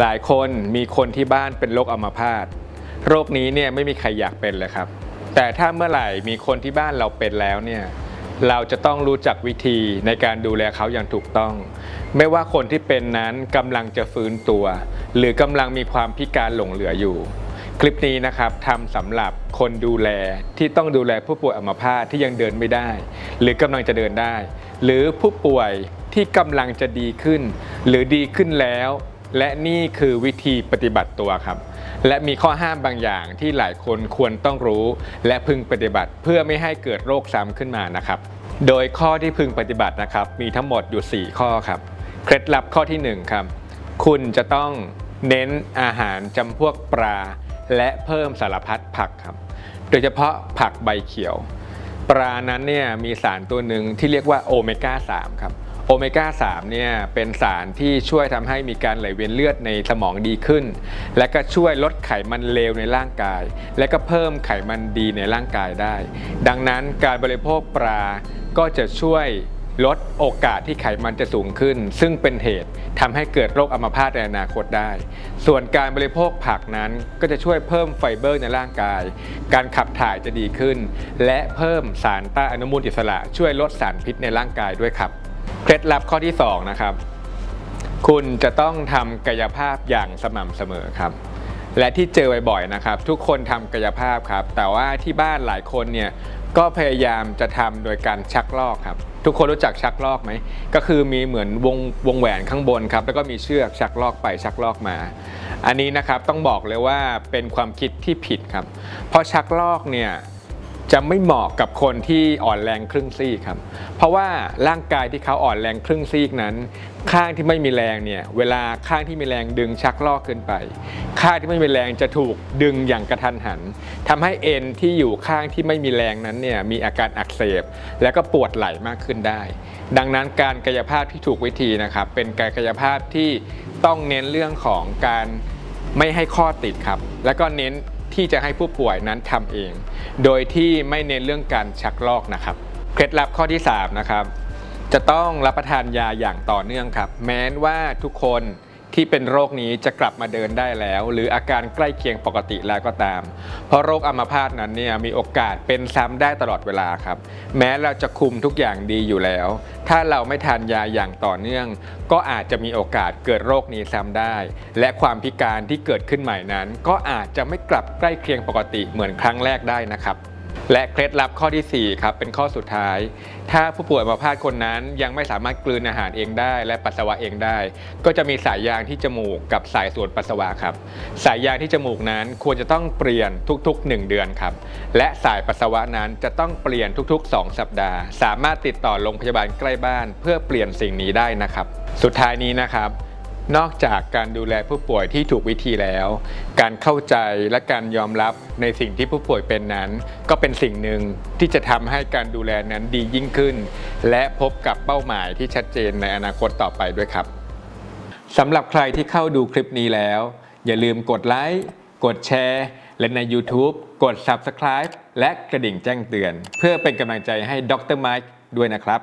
หลายคนมีคนที่บ้านเป็นโรคอัมพาตโรคนี้เนี่ยไม่มีใครอยากเป็นเลยครับ แต่ถ้าเมื่อไหร่มีคนที่บ้านเราเป็นแล้วเนี่ยเราจะต้องรู้จักวิธีในการดูแลเขาอย่างถูกต้อง ไม่ว่าคนที่เป็นนั้นกำลังจะฟื้นตัว หรือกำลังมีความพิการหลงเหลืออยู่ คลิปนี้นะครับทำสำหรับคนดูแลที่ต้องดูแลผู้ป่วยอัมพาตที่ยังเดินไม่ได้ หรือกำลังจะเดินได้ หรือผู้ป่วยที่กำลังจะดีขึ้น หรือดีขึ้นแล้ว และนี่คือวิธีปฏิบัติตัวครับ และมีข้อห้ามบางอย่างที่หลายคนควรต้องรู้ และพึงปฏิบัติเพื่อไม่ให้เกิดโรคซ้ำขึ้นมานะครับ โดยข้อที่พึงปฏิบัตินะครับ มีทั้งหมดอยู่ 4 ข้อครับ เคล็ดลับข้อที่1ครับ คุณจะต้องเน้นอาหารจำพวกปลา และเพิ่มสารพัดผักครับ โดยเฉพาะผักใบเขียว ปลานั้นเนี่ยมีสารตัวหนึ่งที่เรียกว่าโอเมก้า3ครับ โอเมก้า 3 เนี่ยเป็นสารที่ช่วยทำให้มีการไหลเวียนเลือดในสมองดีขึ้น และก็ช่วยลดไขมันเลวในร่างกาย และก็เพิ่มไขมันดีในร่างกายได้ ดังนั้นการบริโภคปลาก็จะช่วยลดโอกาสที่ไขมันจะสูงขึ้น ซึ่งเป็นเหตุทำให้เกิดโรคอัมพาตในอนาคตได้ ส่วนการบริโภคผักนั้นก็จะช่วยเพิ่มไฟเบอร์ในร่างกาย การขับถ่ายจะดีขึ้น และเพิ่มสารต้านอนุมูลอิสระ ช่วยลดสารพิษในร่างกายด้วยครับ เคล็ดลับข้อที่สองนะครับคุณจะต้องทำกายภาพอย่างสม่ำเสมอครับและที่เจอบ่อยๆนะครับ ทุกคนทำกายภาพครับ แต่ว่าที่บ้านหลายคนเนี่ยก็พยายามจะทำโดยการชักลอกครับ ทุกคนรู้จักชักลอกไหมก็คือมีเหมือนวงวงแหวนข้างบนครับ แล้วก็มีเชือกชักลอกไปชักลอกมา อันนี้นะครับต้องบอกเลยว่าเป็นความคิดที่ผิดครับ เพราะชักลอกเนี่ย จะไม่เหมาะกับคนที่อ่อนแรงครึ่งซีกครับ เพราะว่าร่างกายที่เขาอ่อนแรงครึ่งซีกนั้น ข้างที่ไม่มีแรงเนี่ยเวลาข้างที่มีแรงดึงชักลอกเกินไป ข้างที่ไม่มีแรงจะถูกดึงอย่างกระทันหันทำให้เอ็นที่อยู่ข้างที่ไม่มีแรงนั้นเนี่ยมีอาการอักเสบ แล้วก็ปวดไหล่มากขึ้นได้ ดังนั้นการกายภาพที่ถูกวิธีนะครับ เป็นการกายภาพที่ต้องเน้นเรื่องของการไม่ให้ข้อติดครับ แล้วก็เน้น ที่จะให้ผู้ป่วยนั้นทำเอง โดยที่ไม่เน้นเรื่องการชักลอกนะครับ เคล็ดลับข้อที่3นะครับจะต้องรับประทานยาอย่างต่อเนื่องครับ แม้ว่าทุกคน ที่เป็นโรคนี้จะกลับมาเดินได้แล้ว หรืออาการใกล้เคียงปกติแล้วก็ตาม เพราะโรคอัมพาตนั้นเนี่ยมีโอกาสเป็นซ้ำได้ตลอดเวลาครับ แม้เราจะคุมทุกอย่างดีอยู่แล้ว ถ้าเราไม่ทานยาอย่างต่อเนื่อง ก็อาจจะมีโอกาสเกิดโรคนี้ซ้ำได้ และความพิการที่เกิดขึ้นใหม่นั้น ก็อาจจะไม่กลับใกล้เคียงปกติเหมือนครั้งแรกได้นะครับ และเคล็ดลับข้อที่ 4 ครับ เป็นข้อสุดท้าย ถ้าผู้ป่วยอัมพาตคนนั้นยังไม่สามารถกลืนอาหารเองได้ และปัสสาวะเองได้ ก็จะมีสายยางที่จมูกกับสายส่วนปัสสาวะครับ สายยางที่จมูกนั้นควรจะต้องเปลี่ยนทุก ๆ 1 เดือนครับ และสายปัสสาวะนั้นจะต้องเปลี่ยนทุก ๆ 2 สัปดาห์ สามารถติดต่อโรงพยาบาลใกล้บ้าน เพื่อเปลี่ยนสิ่งนี้ได้นะครับ สุดท้ายนี้นะครับ นอกจากการดูแลผู้ป่วยที่ถูกวิธีแล้ว การเข้าใจและการยอมรับในสิ่งที่ผู้ป่วยเป็นนั้น ก็เป็นสิ่งหนึ่งที่จะทำให้การดูแลนั้นดียิ่งขึ้น และพบกับเป้าหมายที่ชัดเจนในอนาคตต่อไปด้วยครับสำหรับใครที่เข้าดูคลิปนี้แล้ว อย่าลืมกดไลค์กดแชร์ และใน YouTube กด Subscribe และกระดิ่งแจ้งเตือน เพื่อเป็นกำลังใจให้ดรไมค์ด้วยนะครับ